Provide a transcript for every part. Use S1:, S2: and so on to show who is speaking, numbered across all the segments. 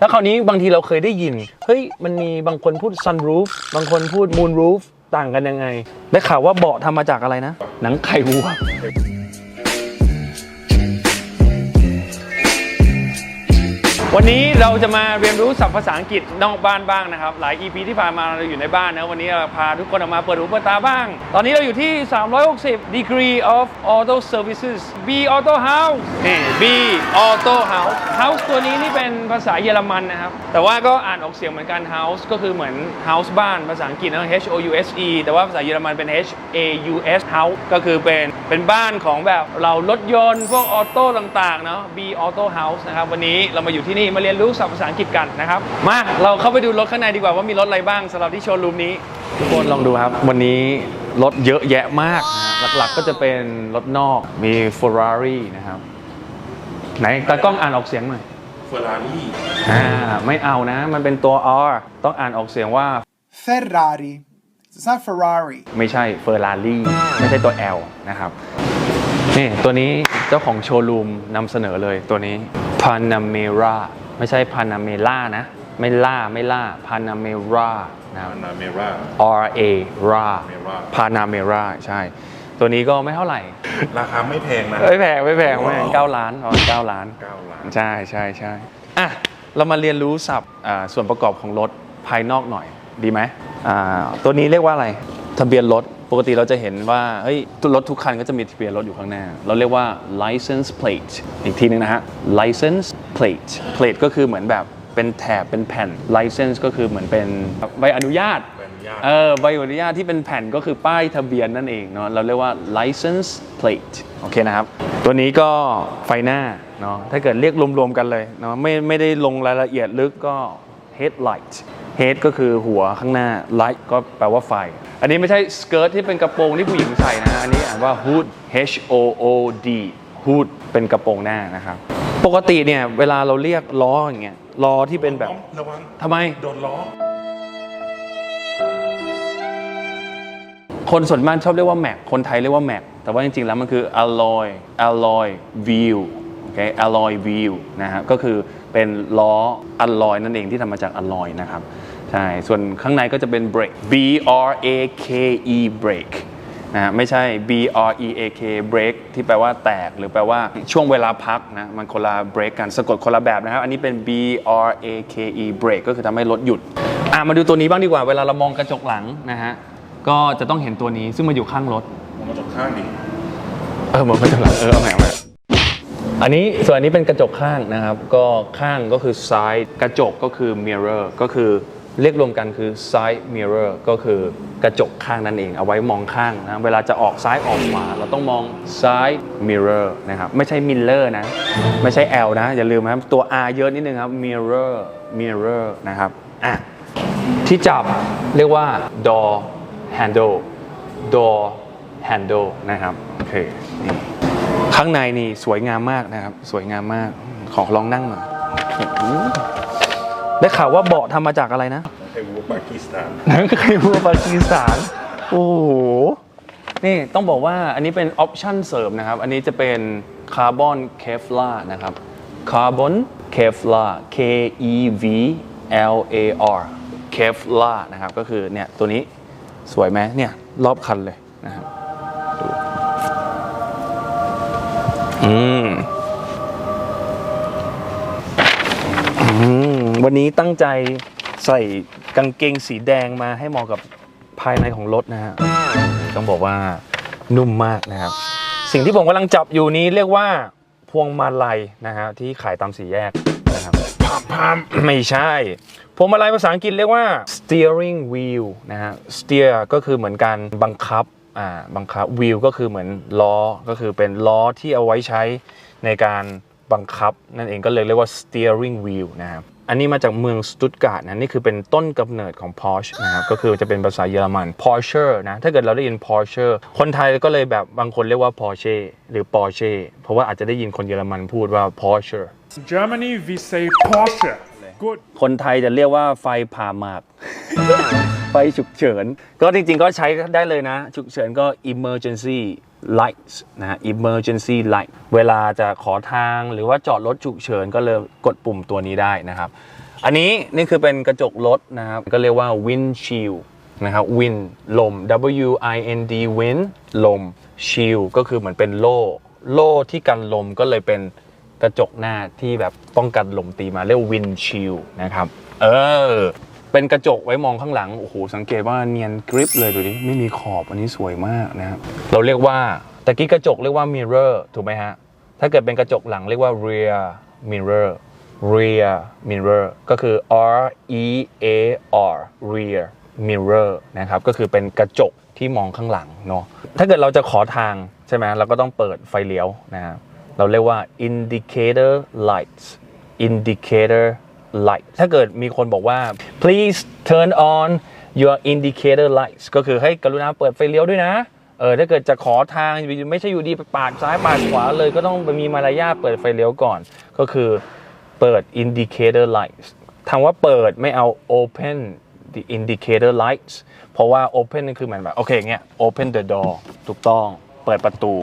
S1: แล้วคราวนี้บางทีเราเคยได้ยิน เฮ้ย มันมีบางคนพูด sunroof บางคนพูด moonroof ต่างกันยังไง ได้ข่าวว่าเบาะทำมาจากอะไรนะ หนังไข่วัว วันนี้เราจะมาเรียนรู้ศัพท์ภาษาอังกฤษนอกบ้านบ้างนะครับ หลาย EP ที่ผ่านมาเราอยู่ในบ้านนะวันนี้เราพาทุกคนออกมาเปิดหูเปิดตาบ้าง ตอนนี้เราอยู่ที่ 360 degree of auto services B auto house นี่ B auto house house ตัวนี้นี่เป็นภาษาเยอรมันนะครับ แต่ว่าก็อ่านออกเสียงเหมือนกัน house ก็คือเหมือน house บ้านภาษาอังกฤษนะ H O U S E แต่ว่าภาษาเยอรมันเป็น H A U S house ก็คือเป็นเป็นบ้านของแบบเรารถยนต์พวกออโต้ต่างๆเนาะ B auto house นะครับวันนี้เรามาอยู่ที่นี่มาเรียนรู้ศัพท์ภาษาอังกฤษกันนะครับ มาเราเข้าไปดูรถข้างในดีกว่าว่ามีรถอะไรบ้างสำหรับที่โชว์รูมนี้ ทุกคนลองดูครับ วันนี้รถเยอะแยะมากนะหลักๆก็จะเป็นรถนอกมี Ferrari นะครับ ไหนตากล้องอ่านออกเสียงหน่อย
S2: เฟอร์รารี่
S1: อ่าไม่เอานะ มันเป็นตัว R ต้องอ่านออกเสียงว่า
S3: Ferrari. It's not Ferrari.
S1: ไม่ใช่เฟอร์รารี่ไม่ใช่ตัว L นะครับนี่ตัวนี้เจ้าของโชว์รูมนำเสนอเลยตัวนี้ Panamera ไม่ใช่ Panamera นะ ไม่ล่าไม่ล่า Panamera นะครับ
S2: อานาเมรา
S1: R A RA
S2: Mera
S1: Panamera ใช่ ตัวนี้ก็ไม่เท่าไหร่
S2: ราคาไม่แพงนะ
S1: ไม่แพงไม่แพงไม่แพงเก้าล้านประมาณเก้าล้าน
S2: เก้าล้าน
S1: ใช่ใช่ใช่อะ เรามาเรียนรู้ศัพท์อ่าส่วนประกอบของรถภายนอกหน่อยดีไหมอ่าตัวนี้เรียกว่าอะไร ทะเบียนรถ ปกติเราจะเห็นว่าเฮ้ยรถทุกคันก็จะมีทะเบียนรถอยู่ข้างหน้า เราเรียกว่า license plate อีกทีหนึงนะฮะ license plate plate ก็คือเหมือนแบบเป็นแถบเป็นแผ่น license ก็คือเหมือนเป็นใบอนุญาต
S2: ใบอนุญาต
S1: เออใบอนุญาตที่เป็นแผ่นก็คือป้ายทะเบียนนั่นเองเนาะเราเรียกว่า license plate โอเคนะครับ ตัวนี้ก็ไฟหน้าเนาะถ้าเกิดเรียกรวมๆกันเลยเนาะไม่ไม่ได้ลงรายละเอียดลึกก็ headlight head ก็คือหัวข้างหน้า light ก็แปลว่าไฟ อันนี้ไม่ใช่สเกิร์ตที่เป็นกระโปรงที่ผู้หญิงใส่นะฮะอันนี้อ่านว่า hood H O O D hood เป็นกระโปรงหน้านะครับ ปกติเนี่ยเวลาเราเรียกล้ออย่างเงี้ยล้อที่เป็นแบบ
S2: ระวัง
S1: ทำไม
S2: โดนล้อ
S1: คนส่วนมากชอบเรียกว่าแม็กคนไทยเรียกว่าแม็กแต่ว่าจริงๆแล้วมันคือ alloy alloy wheel โอเค alloy wheel นะครับก็คือเป็นล้อ alloy นั่นเองที่ทำมาจาก alloy นะครับ ใช่ ส่วนข้างในก็จะเป็น brake B R A K E brake นะฮะไม่ใช่ B R E A K break ที่แปลว่าแตก หรือแปลว่าช่วงเวลาพักนะมันคนละ break กันสะกดคนละแบบนะครับ อันนี้เป็น B R A K E break ก็คือทำให้รถหยุด อะมาดูตัวนี้บ้างดีกว่า เวลาเรามองกระจกหลังนะฮะก็จะต้องเห็นตัวนี้ซึ่งมาอยู่ข้างรถ
S2: มองกระจกข้างดิ
S1: เออมองกระจกหลังเออเอาใหม่เอาใหม่อันนี้ส่วนอันนี้เป็นกระจกข้างนะครับ ก็ข้างก็คือ side กระจกก็คือ mirror ก็คือ เรียกรวมกันคือ side mirror ก็คือกระจกข้างนั่นเอง เอาไว้มองข้างนะ เวลาจะออกซ้ายออกขวาเราต้องมอง side mirror นะครับ ไม่ใช่ mirror นะ ไม่ใช่ L นะ อย่าลืมนะครับตัว R เยอะนิดนึงครับ mirror mirror นะครับอะที่จับเรียกว่า door handle door handle นะครับ โอเค นี่ ข้างในนี่สวยงามมากนะครับ สวยงามมาก ขอลองนั่งหน่อย ได้ข่าวว่าเบาะทำมาจากอะไรนะ
S2: ไอ้วัวปากีสถาน
S1: หนังไข่วัวปากีสถาน โอ้โห นี่ต้องบอกว่าอันนี้เป็นออปชั่นเสริมนะครับ อันนี้จะเป็นคาร์บอนเคฟลานะครับคาร์บอนเคฟลา K E V L A R เคฟลานะครับ ก็คือเนี่ยตัวนี้สวยไหมเนี่ยรอบคันเลยนะครับดูอืม วันนี้ตั้งใจใส่กางเกงสีแดงมาให้เหมาะกับภายในของรถนะฮะต้องบอกว่านุ่มมากนะครับ สิ่งที่ผมกำลังจับอยู่นี้เรียกว่าพวงมาลัยนะฮะที่ขายตามสี่แยกนะครับ
S2: พามพาม
S1: ไม่ใช่พวงมาลัยภาษาอังกฤษเรียกว่า steering wheel นะฮะ steer ก็คือเหมือนการบังคับอ่าบังคับ wheel ก็คือเหมือนล้อก็คือเป็นล้อที่เอาไว้ใช้ในการบังคับ นั่นเองก็เลยเรียกว่า steering wheel นะครับ อันนี้มาจากเมืองสตุตการ์ดนะนี่คือเป็นต้นกำเนิดของ Porsche นะครับก็คือจะเป็นภาษาเยอรมัน Porsche นะถ้าเกิดเราได้ยิน Porsche คนไทยก็เลยแบบบางคนเรียกว่า Porsche หรือ Porsche เพราะว่าอาจจะได้ยินคนเยอรมันพูดว่า Porsche
S4: In Germany, we say Porsche. Good.
S1: คนไทยจะเรียกว่าไฟผ่าหมาก ไฟฉุกเฉิน ก็จริงๆก็ใช้ได้เลยนะ ฉุกเฉินก็ emergency lights นะฮะ emergency light เวลาจะขอทางหรือว่าจอดรถฉุกเฉินก็เลยกดปุ่มตัวนี้ได้นะครับ อันนี้นี่คือเป็นกระจกรถนะครับ ก็เรียกว่า windshield นะครับ wind ลม W I N D wind ลม shield ก็คือเหมือนเป็นโล่ โล่ที่กันลมก็เลยเป็นกระจกหน้าที่แบบป้องกันลมตีมาเรียก windshield นะครับ เออ เป็นกระจกไว้มองข้างหลัง โอ้โห สังเกตว่าเนียนกริปเลยดูดิ ไม่มีขอบ อันนี้สวยมากนะครับ เราเรียกว่าตะกี้กระจกเรียกว่า mirror ถูกไหมฮะ ถ้าเกิดเป็นกระจกหลังเรียกว่า rear mirror rear mirror ก็คือ R E A R rear mirror นะครับ ก็คือเป็นกระจกที่มองข้างหลังเนาะ ถ้าเกิดเราจะขอทางใช่ไหมเราก็ต้องเปิดไฟเลี้ยวนะครับ เราเรียกว่า indicator lights indicator light ถ้าเกิดมีคนบอกว่า please turn on your indicator lights ก็คือให้กรุณาเปิดไฟเลี้ยวด้วยนะ เออถ้าเกิดจะขอทางไม่ใช่อยู่ดีปาดซ้ายปาดขวาเลยก็ต้องมีมารยาทเปิดไฟเลี้ยวก่อน ก็คือเปิด indicator lights ทำว่าเปิดไม่เอา open the indicator lights เพราะว่า open นี่คือเหมือนแบบ โอเคเงี้ย open the door ถูกต้อง เปิดประตู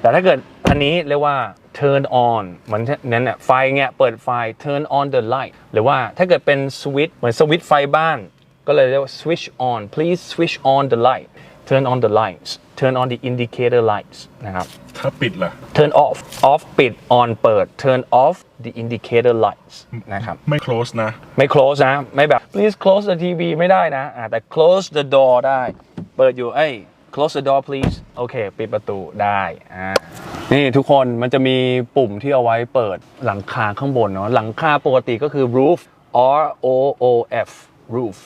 S1: แต่ถ้าเกิดอันนี้เรียกว่า turn on เหมือนนั้นเนี่ยไฟเงี้ยเปิดไฟ turn on the light หรือว่าถ้าเกิดเป็นสวิตช์เหมือนสวิตช์ไฟบ้าน ก็เลยเรียกว่า switch on please switch on the light turn on the lights turn on the indicator lights นะครับ
S2: ถ้าปิดล่ะ
S1: turn off off ปิด on เปิด turn off the indicator lights นะครับ
S2: ไม่ close นะ
S1: ไม่ close นะ ไม่แบบ please close the TV ไม่ได้นะอ่าแต่ close the door ได้ เปิดอยู่ เอ้ย close the door please โอเค ปิดประตูได้อ่านี่ทุกคนมันจะมีปุ่มที่เอาไว้เปิดหลังคาข้างบนเนาะหลังคาปกติก็คือ roof R O O F roof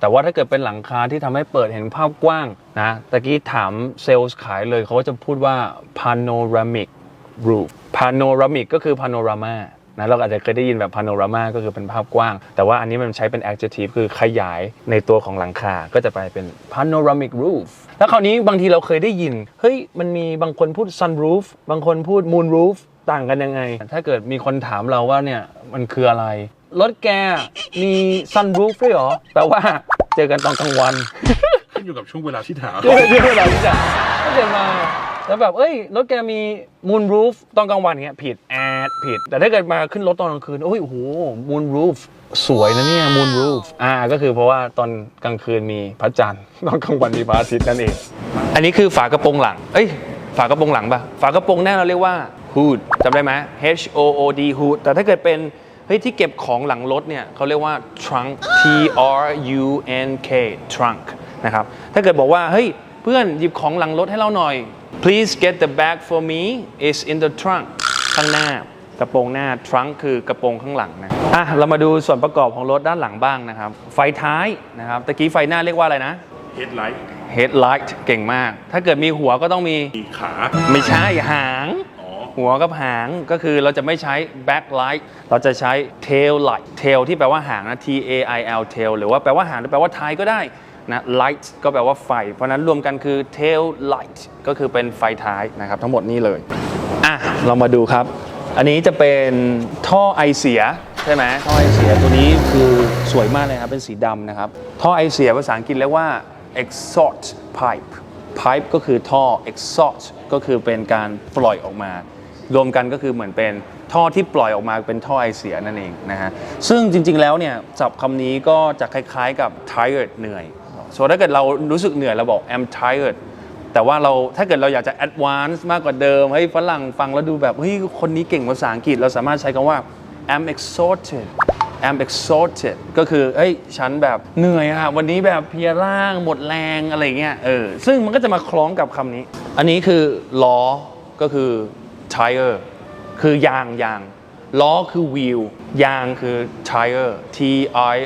S1: แต่ว่าถ้าเกิดเป็นหลังคาที่ทำให้เปิดเห็นภาพกว้างนะตะกี้ถามเซลล์ขายเลยเขาก็จะพูดว่า panoramic roof panoramic ก็คือ panorama นะเราอาจจะเคยได้ยินแบบ panorama ก็คือเป็นภาพกว้าง แต่ว่าอันนี้มันใช้เป็น adjective คือขยายในตัวของหลังคา ก็จะไปเป็น panoramic roof แล้วคราวนี้บางทีเราเคยได้ยิน เฮ้ย มันมีบางคนพูด sunroof บางคนพูด moonroof ต่างกันยังไง ถ้าเกิดมีคนถามเราว่าเนี่ยมันคืออะไร รถแกมี sunroof ด้วยเหรอแปลว่าเจอกันตอนกลางวัน
S2: ขึ้นอยู่กับช่วงเวลาที่ถาม
S1: เรื่องเรื่องอะไรที่จะไม่เดินมา แล้วแบบเอ้ยรถแกมีมูนรูฟตอนกลางวันเงี้ยผิดแอดผิด แต่ถ้าเกิดมาขึ้นรถตอนกลางคืนโอ้ยโอ้โหมูนรูฟสวยนะเนี่ยมูนรูฟอ่าก็คือเพราะว่าตอนกลางคืนมีพระจันทร์ตอนกลางวันมีพระอาทิตย์นั่นเอง อันนี้คือฝากระโปรงหลัง เอ้ย ฝากระโปรงหลังปะฝากระโปรงหน้าเราเรียกว่า hood จำได้ไหม H O O D hood แต่ถ้าเกิดเป็นเฮ้ยที่เก็บของหลังรถเนี่ยเขาเรียกว่า trunk T R U N K trunk นะครับถ้าเกิดบอกว่าเฮ้ยเพื่อนหยิบของหลังรถให้เราหน่อย please get the bag for me is in the trunk ข้างหน้ากระโปรงหน้า trunk คือกระโปรงข้างหลังนะอะเรามาดูส่วนประกอบของรถด้านหลังบ้างนะครับ ไฟท้ายนะครับตะกี้ไฟหน้าเรียกว่าอะไรนะ
S2: headlight
S1: headlight เก่งมาก ถ้าเกิดมีหัวก็ต้องมี
S2: มีขา
S1: ไม่ใช่หาง
S2: อ๋อ
S1: หัวกับหางก็คือเราจะไม่ใช้ backlight เราจะใช้ tail light tail ที่แปลว่าหางนะ T A I L tail หรือว่าแปลว่าหางหรือแปลว่าท้ายก็ได้ นะ light ก็แปลว่าไฟ เพราะนั้นรวมกันคือ tail light ก็คือเป็นไฟท้ายนะครับ ทั้งหมดนี้เลยอะเรามาดูครับ อันนี้จะเป็นท่อไอเสียใช่ไหมท่อไอเสียตัวนี้คือสวยมากเลยครับ เป็นสีดำนะครับ ท่อไอเสียภาษาอังกฤษเรียกว่า exhaust pipe pipe ก็คือท่อ exhaust ก็คือเป็นการปล่อยออกมารวมกันก็คือเหมือนเป็นท่อที่ปล่อยออกมาเป็นท่อไอเสียนั่นเองนะฮะ ซึ่งจริงๆแล้วเนี่ยศัพท์คำนี้ก็จะคล้ายๆกับ tired เหนื่อย ส่วนถ้าเกิดเรารู้สึกเหนื่อยเราบอก I'm tired แต่ว่าเราถ้าเกิดเราอยากจะ advance มากกว่าเดิมเฮ้ฝรั่งฟังแล้วดูแบบเฮ้ยคนนี้เก่งภาษาอังกฤษ เราสามารถใช้คำว่า I'm exhausted I'm exhausted ก็คือเอ้ยฉันแบบเหนื่อยอะวันนี้แบบเพียร่างหมดแรงอะไรเงี้ยเออซึ่งมันก็จะมาคล้องกับคำนี้ อันนี้คือล้อก็คือ tire คือยางยาง ล้อคือ wheel ยางคือ tire T I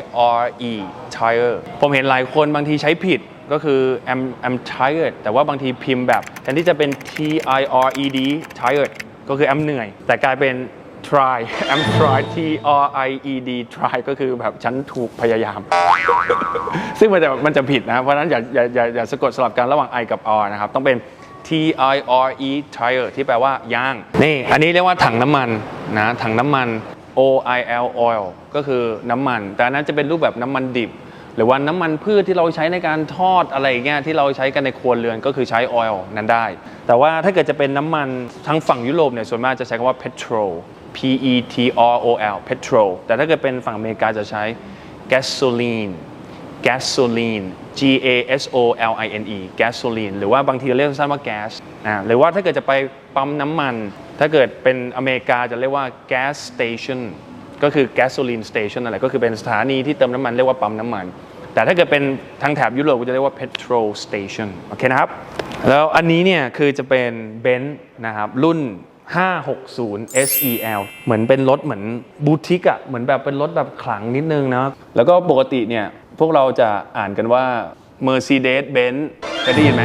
S1: R E tire ผมเห็นหลายคนบางทีใช้ผิดก็คือ I'm I'm tired แต่ว่าบางทีพิมพ์แบบแทนที่จะเป็น T I R E D tired ก็คือ I'm เหนื่อย แต่กลายเป็น try I'm try T R I E D try ก็คือแบบฉันถูกพยายาม ซึ่งมันจะมันจะผิดนะ เพราะนั้นอย่าอย่าอย่าอย่าสะกดสลับกันระหว่าง I กับ R นะครับ ต้องเป็น T I R E tire ที่แปลว่ายาง นี่อันนี้เรียกว่าถังน้ำมันนะถังน้ำมัน O I L oil ก็คือน้ำมัน แต่อันนั้นจะเป็นรูปแบบน้ำมันดิบ หรือว่าน้ำมันพืชที่เราใช้ในการทอดอะไรเงี้ยที่เราใช้กันในครัวเรือนก็คือใช้ oil นั้นได้ แต่ว่าถ้าเกิดจะเป็นน้ำมันทั้งฝั่งยุโรปเนี่ยส่วนมากจะใช้คำว่า petrol P E T R O L petrol แต่ถ้าเกิดเป็นฝั่งอเมริกาจะใช้ gasoline gasoline G A S O L I N E gasoline หรือว่าบางทีเรียกสั้นว่า gas อ่าหรือว่าถ้าเกิดจะไปปั๊มน้ำมัน ถ้าเกิดเป็นอเมริกาจะเรียกว่า gas station ก็คือ gasoline station อะไรก็คือเป็นสถานีที่เติมน้ำมันเรียกว่าปั๊มน้ำมัน แต่ถ้าเกิดเป็นทางแถบยุโรปก็จะเรียกว่า petrol station โอเคนะครับ แล้วอันนี้เนี่ยคือจะเป็นเบนซ์นะครับรุ่น560 SEL เหมือนเป็นรถเหมือนบูติกอะเหมือนแบบเป็นรถแบบขลังนิดนึงนะ แล้วก็ปกติเนี่ย พวกเราจะอ่านกันว่า Mercedes Benz เคยได้ยินไหม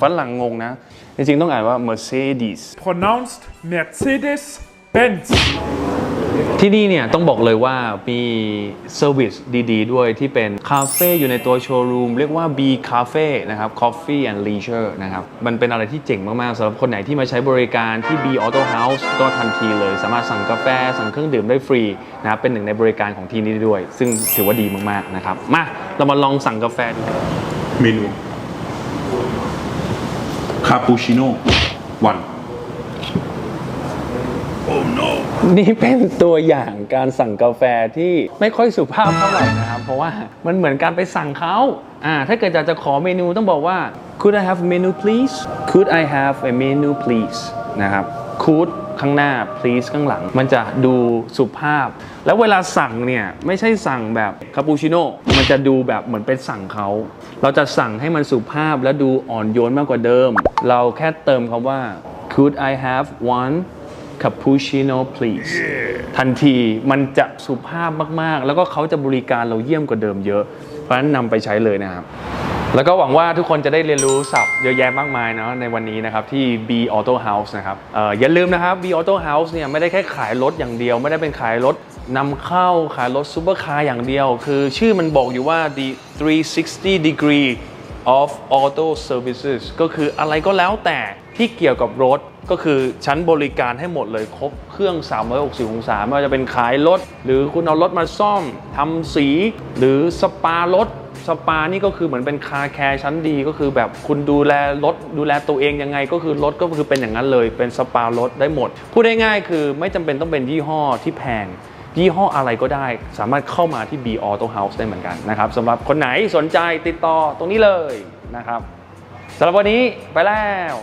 S1: ฝรั่งงงนะ จริงๆต้องอ่านว่า Mercedes
S4: Pronounced Mercedes Benz.
S1: ที่นี่เนี่ยต้องบอกเลยว่ามีเซอร์วิสดีๆ ด้วยที่เป็นคาเฟ่อยู่ในตัวโชว์รูมเรียกว่า B Cafe นะครับ Coffee and Leisure นะครับ มันเป็นอะไรที่เจ๋งมากๆสำหรับคนไหนที่มาใช้บริการที่ B Auto House ก็ทันทีเลย สามารถสั่งกาแฟ สั่งเครื่องดื่มได้ฟรีนะครับเป็นหนึ่งในบริการของที่นี่ด้วย ซึ่งถือว่าดีมากๆนะครับ มาเรามาลองสั่งกาแฟดู
S2: เมนูคาปูชิโน่วัน
S1: นี่เป็นตัวอย่างการสั่งกาแฟที่ไม่ค่อยสุภาพเท่าไหร่นะครับ เพราะว่ามันเหมือนการไปสั่งเขาอ่าถ้าเกิดอยากจะขอเมนูต้องบอกว่า could I have a menu please could I have a menu please นะครับ could ข้างหน้า please ข้างหลัง มันจะดูสุภาพ แล้วเวลาสั่งเนี่ย ไม่ใช่สั่งแบบคาปูชิโน่ มันจะดูแบบเหมือนเป็นสั่งเขา เราจะสั่งให้มันสุภาพและดูอ่อนโยนมากกว่าเดิม เราแค่เติมคำว่า could I have one cappuccino please ทันทีมันจะสุภาพมากๆ แล้วก็เขาจะบริการเราเยี่ยมกว่าเดิมเยอะ เพราะฉะนั้นนำไปใช้เลยนะครับ แล้วก็หวังว่าทุกคนจะได้เรียนรู้ศัพท์เยอะแยะมากมายเนาะในวันนี้นะครับ ที่ B Auto House นะครับเอ่ออย่าลืมนะครับ B Auto House เนี่ยไม่ได้แค่ขายรถอย่างเดียว ไม่ได้เป็นขายรถนำเข้าขายรถซูเปอร์คาร์อย่างเดียว คือชื่อมันบอกอยู่ว่า the 360 degree of auto services ก็คืออะไรก็แล้วแต่ ที่เกี่ยวกับรถก็คือชั้นบริการให้หมดเลยครบเครื่อง 360 องศาไม่ว่าจะเป็นขายรถ หรือคุณเอารถมาซ่อมทำสี หรือสปารถสปานี่ก็คือเหมือนเป็นคาแคร์ชั้นดีก็คือแบบคุณดูแลรถดูแลตัวเองยังไง ก็คือรถก็คือเป็นอย่างนั้นเลยเป็นสปารถได้หมด พูดง่ายๆคือไม่จำเป็นต้องเป็นยี่ห้อที่แพง ยี่ห้ออะไรก็ได้ สามารถเข้ามาที่ B Auto House ได้เหมือนกันนะครับสำหรับคนไหนสนใจติดต่อตรงนี้เลยนะครับสำหรับวันนี้ไปแล้ว